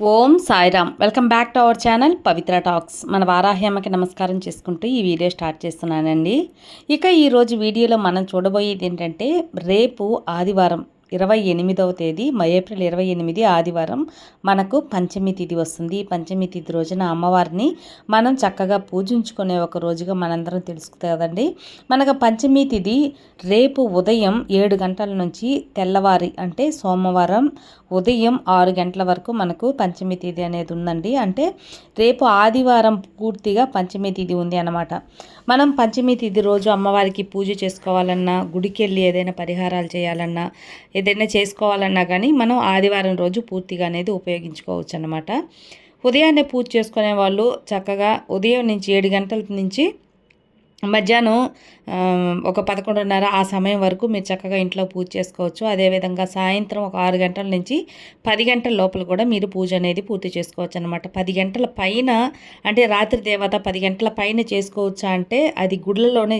Om Sairam. Welcome back to our channel Pavitra talks. మన వారాహ్యామకి నమస్కారం చేసుకుంటూ ఈ వీడియో స్టార్ట్ చేస్తున్నానండి. ఇక ఈరోజు వీడియోలో మనం చూడబోయేది ఏంటంటే రేపు ఆదివారం ఇరవై ఎనిమిదవ తేదీ ఏప్రిల్ ఇరవై ఎనిమిది ఆదివారం మనకు పంచమి తిథి వస్తుంది. పంచమి తిథి రోజున అమ్మవారిని మనం చక్కగా పూజించుకునే ఒక రోజుగా మనందరం తెలుసుకుంది కదండి. మనకు పంచమి తిథి రేపు ఉదయం ఏడు గంటల నుంచి తెల్లవారి అంటే సోమవారం ఉదయం ఆరు గంటల వరకు మనకు పంచమి తిథి అనేది ఉందండి. అంటే రేపు ఆదివారం పూర్తిగా పంచమి తిథి ఉంది అన్నమాట. మనం పంచమి తిథి రోజు అమ్మవారికి పూజ చేసుకోవాలన్నా గుడికి వెళ్ళి ఏదైనా పరిహారాలు చేయాలన్నా ఏదైనా చేసుకోవాలన్నా కానీ మనం ఆదివారం రోజు పూర్తిగా అనేది ఉపయోగించుకోవచ్చు అనమాట ఉదయాన్నే పూజ చేసుకునే వాళ్ళు చక్కగా ఉదయం నుంచి ఏడు గంటల నుంచి మధ్యాహ్నం ఒక పదకొండున్నర ఆ సమయం వరకు మీరు చక్కగా ఇంట్లో పూజ చేసుకోవచ్చు. అదేవిధంగా సాయంత్రం ఒక ఆరు గంటల నుంచి పది గంటల లోపల కూడా మీరు పూజ అనేది పూర్తి చేసుకోవచ్చు అనమాట పది గంటల పైన అంటే రాత్రి దేవత పది గంటల పైన చేసుకోవచ్చా అంటే అది గుళ్ళలోనే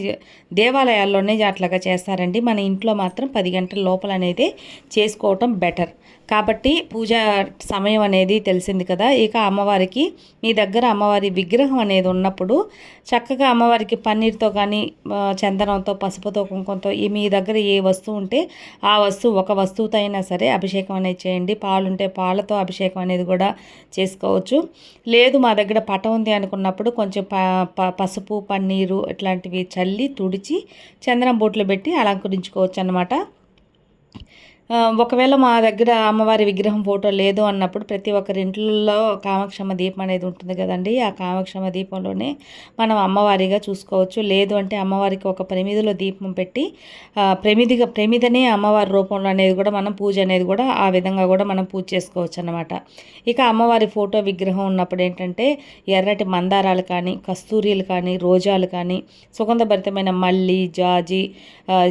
దేవాలయాల్లోనే అట్లాగా చేస్తారండి. మన ఇంట్లో మాత్రం పది గంటల లోపల అనేది చేసుకోవటం బెటర్. కాబట్టి పూజ సమయం అనేది తెలిసింది కదా. ఇక అమ్మవారికి మీ దగ్గర అమ్మవారి విగ్రహం అనేది ఉన్నప్పుడు చక్కగా అమ్మవారికి పన్నీర్తో కానీ చందనంతో పసుపుతో కుంకుమతో ఈ మీ దగ్గర ఏ వస్తువు ఉంటే ఆ వస్తువు ఒక వస్తువుతో అయినా సరే అభిషేకం అనేది చేయండి. పాలు ఉంటే పాలతో అభిషేకం అనేది కూడా చేసుకోవచ్చు. లేదు మా దగ్గర పట ఉంది అనుకున్నప్పుడు కొంచెం పసుపు పన్నీరు ఇట్లాంటివి చల్లి తుడిచి చందనం బొట్లు పెట్టి అలంకరించుకోవచ్చు అనమాట ఒకవేళ మా దగ్గర అమ్మవారి విగ్రహం ఫోటో లేదు అన్నప్పుడు ప్రతి ఒక్కరి ఇంట్లో కామక్షమ దీపం అనేది ఉంటుంది కదండి. ఆ కామక్షమ దీపంలోనే మనం అమ్మవారిగా చూసుకోవచ్చు. లేదు అంటే అమ్మవారికి ఒక ప్రమిదిలో దీపం పెట్టి ప్రమిదిగా ప్రమిదనే అమ్మవారి రూపంలో అనేది కూడా మనం పూజ అనేది కూడా ఆ విధంగా కూడా మనం పూజ చేసుకోవచ్చు అనమాట ఇక అమ్మవారి ఫోటో విగ్రహం ఉన్నప్పుడు ఏంటంటే ఎర్రటి మందారాలు కానీ కస్తూరీలు కానీ రోజాలు కానీ సుగంధభరితమైన మల్లి జాజి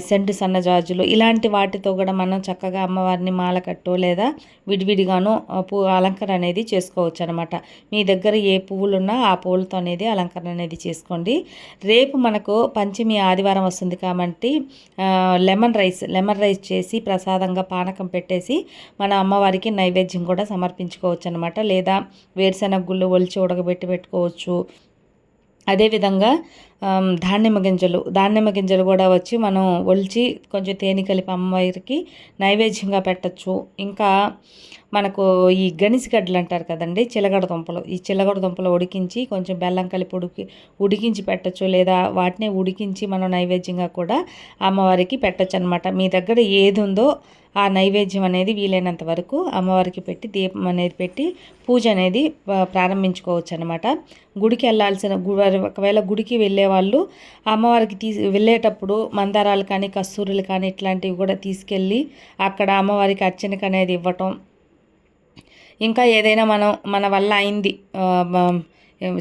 సెంటు సన్న జాజులు ఇలాంటి వాటితో కూడా మనం చక్కగా చక్కగా అమ్మవారిని మాల కట్టో లేదా విడివిడిగాను పూ అలంకరణ అనేది చేసుకోవచ్చు అనమాట మీ దగ్గర ఏ పువ్వులు ఉన్నా ఆ పువ్వులతో అనేది అలంకరణ అనేది చేసుకోండి. రేపు మనకు పంచమి ఆదివారం వస్తుంది కాబట్టి లెమన్ రైస్ లెమన్ రైస్ చేసి ప్రసాదంగా పానకం పెట్టేసి మన అమ్మవారికి నైవేద్యం కూడా సమర్పించుకోవచ్చు అనమాట లేదా వేరుశెనగ గుళ్ళు ఒలిచి ఉడకబెట్టి పెట్టుకోవచ్చు. అదేవిధంగా దానిమ్మ గింజలు. దానిమ్మ గింజలు కూడా వచ్చి మనం ఒలిచి కొంచెం తేనె కలిపి అమ్మవారికి నైవేద్యంగా పెట్టచ్చు. ఇంకా మనకు ఈ గడ్డలు అంటారు కదండి చిలగడ దుంపలు. ఈ చిలగడ దుంపలు ఉడికించి కొంచెం బెల్లం కలిపి ఉడికి ఉడికించి పెట్టచ్చు. లేదా వాటిని ఉడికించి మనం నైవేద్యంగా కూడా అమ్మవారికి పెట్టచ్చు అనమాట మీ దగ్గర ఏది ఉందో ఆ నైవేద్యం అనేది వీలైనంత వరకు అమ్మవారికి పెట్టి దీపం అనేది పెట్టి పూజ అనేది ప్రారంభించుకోవచ్చు అనమాట గుడికి వెళ్ళాల్సిన ఒకవేళ గుడికి వెళ్ళే వాళ్ళు అమ్మవారికి తీసి వెళ్ళేటప్పుడు మందారాలు కానీ కస్తూరులు కానీ ఇట్లాంటివి కూడా తీసుకెళ్ళి అక్కడ అమ్మవారికి అర్చనకు అనేది ఇవ్వటం ఇంకా ఏదైనా మనం మన వల్ల అయింది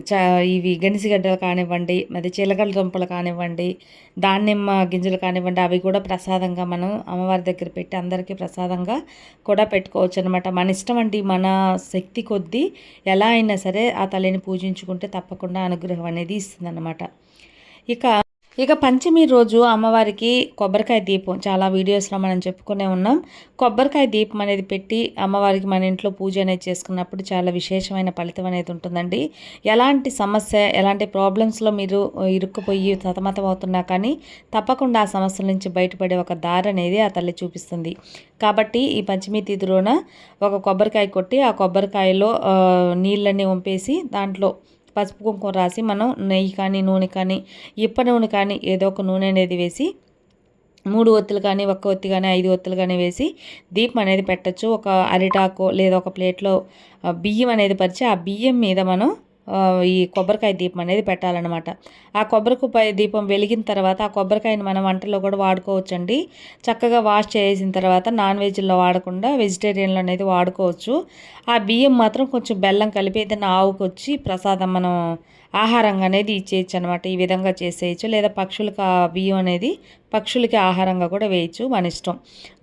చ ఇవి గెనిసిగడ్డలు కానివ్వండి అది చిలకల దుంపలు కానివ్వండి దానిమ్మ గింజలు కానివ్వండి అవి కూడా ప్రసాదంగా మనం అమ్మవారి దగ్గర పెట్టి అందరికీ ప్రసాదంగా కూడా పెట్టుకోవచ్చు అనమాట మన ఇష్టం అండి మన శక్తి కొద్దీ ఎలా అయినా సరే ఆ తల్లిని పూజించుకుంటే తప్పకుండా అనుగ్రహం అనేది ఇస్తుందన్నమాట. ఇక ఇక పంచమి రోజు అమ్మవారికి కొబ్బరికాయ దీపం. చాలా వీడియోస్లో మనం చెప్పుకునే ఉన్నాం. కొబ్బరికాయ దీపం అనేది పెట్టి అమ్మవారికి మన ఇంట్లో పూజ అనేది చేసుకున్నప్పుడు చాలా విశేషమైన ఫలితం అనేది ఉంటుందండి. ఎలాంటి సమస్య ఎలాంటి ప్రాబ్లమ్స్లో మీరు ఇరుక్కుపోయి సతమతం అవుతున్నా కానీ తప్పకుండా ఆ సమస్యల నుంచి బయటపడే ఒక దారి అనేది ఆ తల్లి చూపిస్తుంది. కాబట్టి ఈ పంచమి తిథిలోన ఒక కొబ్బరికాయ కొట్టి ఆ కొబ్బరికాయలో నీళ్ళన్నీ వంపేసి దాంట్లో పసుపు కుంకుమ రాసి మనం నెయ్యి కానీ నూనె కానీ ఇప్ప నూనె కానీ ఏదో ఒక నూనె అనేది వేసి మూడు ఒత్తులు కానీ ఒక్క ఒత్తి కానీ ఐదు ఒత్తులు కానీ వేసి దీపం అనేది పెట్టచ్చు. ఒక అరిటాకు లేదా ఒక ప్లేట్లో బియ్యం అనేది పరిచి ఆ బియ్యం మీద మనం ఈ కొబ్బరికాయ దీపం అనేది పెట్టాలన్నమాట. ఆ కొబ్బరికాయ దీపం వెలిగిన తర్వాత ఆ కొబ్బరికాయని మనం వంటలో కూడా వాడుకోవచ్చండి. చక్కగా వాష్ చేసిన తర్వాత నాన్ వెజ్లో వాడకుండా వెజిటేరియన్లో అనేది వాడుకోవచ్చు. ఆ బియ్యం మాత్రం కొంచెం బెల్లం కలిపి ఏదైనా ఆవుకొచ్చి ప్రసాదం మనం ఆహారంగా అనేది ఇచ్చేయచ్చు అనమాట ఈ విధంగా చేసేయచ్చు. లేదా పక్షులకు ఆ బియ్యం అనేది పక్షులకి ఆహారంగా కూడా వేయచ్చు మన ఇష్టం.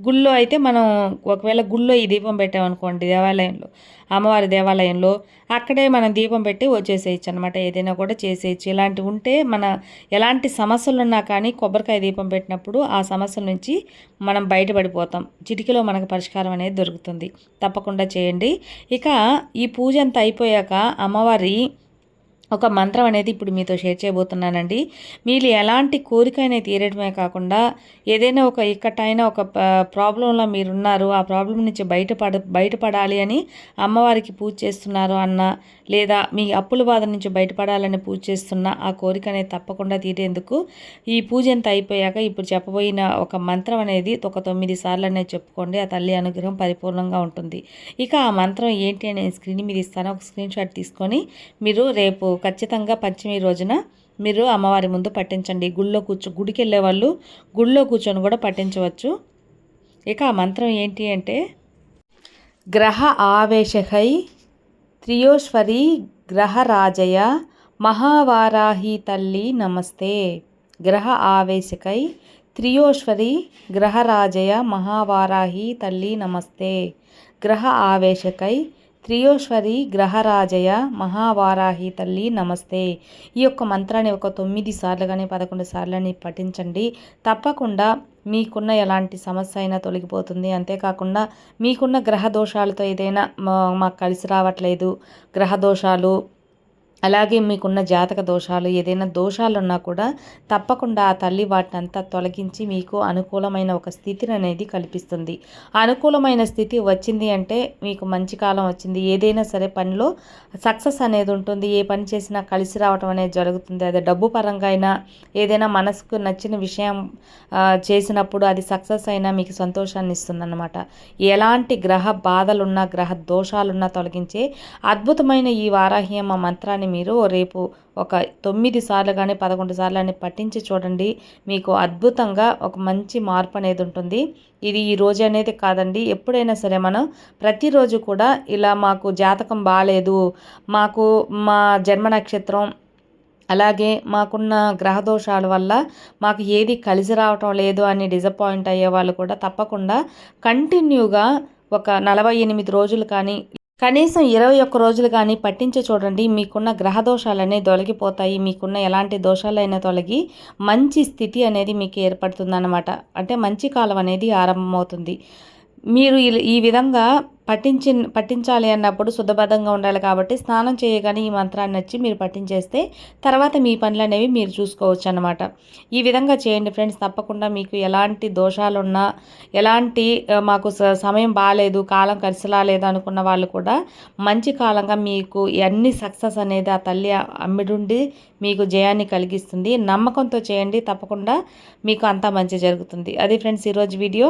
గుళ్ళో అయితే మనం ఒకవేళ గుళ్ళో ఈ దీపం పెట్టామనుకోండి దేవాలయంలో అమ్మవారి దేవాలయంలో అక్కడే మనం దీపం పెట్టి వచ్చేసేయచ్చు అనమాట ఏదైనా కూడా చేసేయచ్చు. ఇలాంటివి ఉంటే మన ఎలాంటి సమస్యలు ఉన్నా కానీ కొబ్బరికాయ దీపం పెట్టినప్పుడు ఆ సమస్యల నుంచి మనం బయటపడిపోతాం. చిటికలో మనకు పరిష్కారం అనేది దొరుకుతుంది. తప్పకుండా చేయండి. ఇక ఈ పూజ అంతా అయిపోయాక అమ్మవారి ఒక మంత్రం అనేది ఇప్పుడు మీతో షేర్ చేయబోతున్నానండి. మీరు ఎలాంటి కోరికైనా తీరడమే కాకుండా ఏదైనా ఒక ఇక్కటైనా ఒక ప్రాబ్లంలో మీరున్నారు ఆ ప్రాబ్లం నుంచి బయటపడ బయటపడాలి అని అమ్మవారికి పూజ చేస్తున్నారు అన్న లేదా మీ అప్పుల బాధ నుంచి బయటపడాలని పూజ చేస్తున్న ఆ కోరిక అనేది తప్పకుండా తీరేందుకు ఈ పూజ ఎంత అయిపోయాక ఇప్పుడు చెప్పబోయిన ఒక మంత్రం అనేది ఒక తొమ్మిది సార్లు అనేది చెప్పుకోండి. ఆ తల్లి అనుగ్రహం పరిపూర్ణంగా ఉంటుంది. ఇక ఆ మంత్రం ఏంటి అని స్క్రీన్ మీద ఇస్తాను. ఒక స్క్రీన్ షాట్ తీసుకొని మీరు రేపు ఖచ్చితంగా పంచమి రోజున మీరు అమ్మవారి ముందు పట్టించండి గుళ్ళో కూర్చో గుడికి వెళ్ళే వాళ్ళు గుళ్ళో కూర్చొని కూడా పట్టించవచ్చు ఇక ఆ మంత్రం ఏంటి అంటే గ్రహ ఆవేశకై త్రియోశ్వరి గ్రహరాజయ మహావారాహి తల్లి నమస్తే. గ్రహ ఆవేశకై త్రియోశ్వరి గ్రహరాజయ మహావారాహి తల్లి నమస్తే. గ్రహ ఆవేశకై త్రియోశ్వరి గ్రహరాజయ మహావారాహి తల్లి నమస్తే. ఈ యొక్క మంత్రాన్ని ఒక తొమ్మిది సార్లు కానీ పదకొండు సార్లని పఠించండి. తప్పకుండా మీకున్న ఎలాంటి సమస్య అయినా తొలగిపోతుంది. అంతేకాకుండా మీకున్న గ్రహ దోషాలతో ఏదైనా మాకు కలిసి రావట్లేదు. గ్రహ దోషాలు అలాగే మీకున్న జాతక దోషాలు ఏదైనా దోషాలు ఉన్నా కూడా తప్పకుండా ఆ తల్లి వాటిని అంతా తొలగించి మీకు అనుకూలమైన ఒక స్థితిని అనేది కల్పిస్తుంది. అనుకూలమైన స్థితి వచ్చింది అంటే మీకు మంచి కాలం వచ్చింది. ఏదైనా సరే పనిలో సక్సెస్ అనేది ఉంటుంది. ఏ పని చేసినా కలిసి రావటం అనేది జరుగుతుంది. అదే డబ్బు పరంగా అయినా ఏదైనా మనసుకు నచ్చిన విషయం చేసినప్పుడు అది సక్సెస్ అయినా మీకు సంతోషాన్ని ఇస్తుంది అన్నమాట ఎలాంటి గ్రహ బాధలున్నా గ్రహ దోషాలున్నా తొలగించే అద్భుతమైన ఈ వారాహ్యం మంత్రాన్ని మీరు రేపు ఒక తొమ్మిది సార్లు కానీ పదకొండు సార్లు అని పట్టించి చూడండి. మీకు అద్భుతంగా ఒక మంచి మార్పు అనేది ఉంటుంది. ఇది ఈ రోజు అనేది కాదండి. ఎప్పుడైనా సరే మనం ప్రతిరోజు కూడా ఇలా మాకు జాతకం బాగాలేదు మాకు మా జన్మ నక్షత్రం అలాగే మాకున్న గ్రహదోషాల వల్ల మాకు ఏది కలిసి రావటం లేదు అని డిసప్పాయింట్ అయ్యే వాళ్ళు కూడా తప్పకుండా కంటిన్యూగా ఒక నలభై ఎనిమిది రోజులు కానీ కనీసం ఇరవై ఒక్క రోజులు కానీ పట్టించి చూడండి మీకున్న గ్రహ దోషాలనే తొలగిపోతాయి మీకున్న ఎలాంటి దోషాలైనా తొలగి మంచి స్థితి అనేది మీకు ఏర్పడుతుందన్నమాట. అంటే మంచి కాలం అనేది ఆరంభమవుతుంది. మీరు ఈ విధంగా పట్టించి పట్టించాలి అన్నప్పుడు శుద్ధబద్ధంగా ఉండాలి కాబట్టి స్నానం చేయగానే ఈ మంత్రాన్ని వచ్చి మీరు పట్టించేస్తే తర్వాత మీ పనులు అనేవి మీరు చూసుకోవచ్చు అనమాట ఈ విధంగా చేయండి ఫ్రెండ్స్. తప్పకుండా మీకు ఎలాంటి దోషాలున్నా ఎలాంటి మాకు సమయం బాగాలేదు కాలం కలిసిలా లేదు అనుకున్న వాళ్ళు కూడా మంచి కాలంగా మీకు అన్ని సక్సెస్ అనేది ఆ తల్లి అమ్మిడుండి మీకు జయాన్ని కలిగిస్తుంది. నమ్మకంతో చేయండి. తప్పకుండా మీకు అంతా మంచి జరుగుతుంది. అది ఫ్రెండ్స్ ఈరోజు వీడియో.